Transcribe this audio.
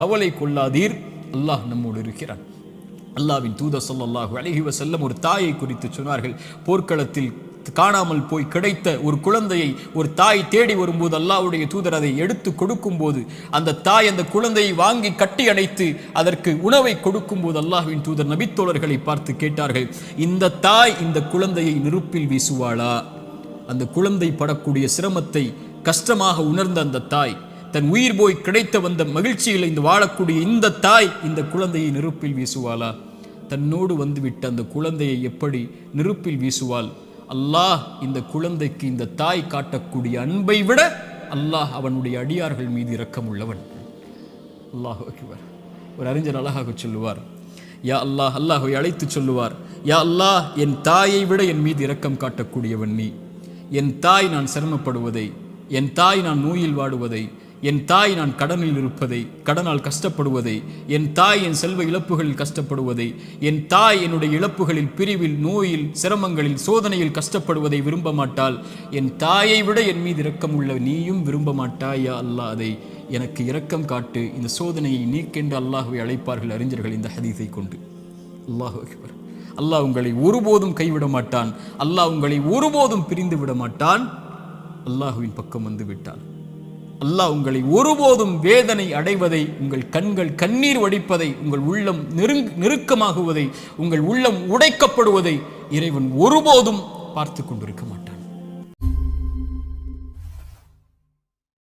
கவலை கொள்ளாதீர். அல்லாஹ் நம்மோடு இருக்கிறான். அல்லாவின் தூத ஸல்லல்லாஹு அலைஹி செல்லம் ஒரு தாயை குறித்து சொன்னார்கள். போர்க்களத்தில் காணாமல் போய் கிடைத்த ஒரு குழந்தையை ஒரு தாய் தேடி வரும்போது அல்லாவுடைய தூதர் அதை எடுத்து கொடுக்கும்போது அந்த தாய் அந்த குழந்தையை வாங்கி கட்டி அணைத்து அதற்கு உணவை கொடுக்கும்போது அல்லாஹ்வின் தூதர் நபித்தோழர்களை பார்த்து கேட்டார்கள் இந்த தாய் இந்த குழந்தையை நெருப்பில் வீசுவாளா? அந்த குழந்தை படக்கூடிய சிரமத்தை கஷ்டமாக உணர்ந்த அந்த தாய் தன் உயிர் போய் கிடைத்த வந்த மகிழ்ச்சியில் இந்த வாழக்கூடிய இந்த தாய் இந்த குழந்தையை நெருப்பில் வீசுவாளா? தன்னோடு வந்துவிட்ட அந்த குழந்தையை எப்படி நெருப்பில் வீசுவாள்? அல்லாஹ் இந்த குழந்தைக்கு இந்த தாய் காட்டக்கூடிய அன்பை விட அல்லாஹ் அவனுடைய அடியார்கள் மீது இரக்கம் உள்ளவன் அல்லாஹ் அக்பர். ஒரு அறிஞர் அழகாக சொல்லுவார் யா அல்லாஹ் அல்லாஹை அழைத்து சொல்லுவார் யா அல்லாஹ் என் தாயை விட என் மீது இரக்கம் காட்டக்கூடியவன் நீ. என் தாய் நான் சிரமப்படுவதை என் தாய் நான் நோயில் வாடுவதை என் தாய் நான் கடனில் இருப்பதை கடனால் கஷ்டப்படுவதை என் தாய் என் செல்வ இழப்புகளில் கஷ்டப்படுவதை என் தாய் என்னுடைய இழப்புகளில் பிரிவில் நோயில் சிரமங்களில் சோதனையில் கஷ்டப்படுவதை விரும்ப மாட்டாள் என் தாயை விட என் மீது இரக்கம் உள்ள நீயும் விரும்ப மாட்டாயா அல்லாஹ். அதை எனக்கு இரக்கம் காட்டு. இந்த சோதனையை நீக்கென்று அல்லாஹுவை அழைப்பார்கள் அறிஞர்கள் இந்த ஹதீஸை கொண்டு. அல்லாஹு அக்பர். அல்லாஹ் உங்களை ஒருபோதும் கைவிட மாட்டான் அல்லாஹ் உங்களை ஒருபோதும் பிரிந்து விட மாட்டான் அல்லாஹுவின் பக்கம் வந்து விட்டான். அல்லாஹ் உங்களை ஒருபோதும் வேதனை அடைவதை உங்கள் கண்கள் கண்ணீர் வடிப்பதை உங்கள் உள்ளம் நெருங் நெருக்கமாகுவதை உங்கள் உள்ளம் உடைக்கப்படுவதை இறைவன் ஒருபோதும் பார்த்து கொண்டிருக்க மாட்டான்.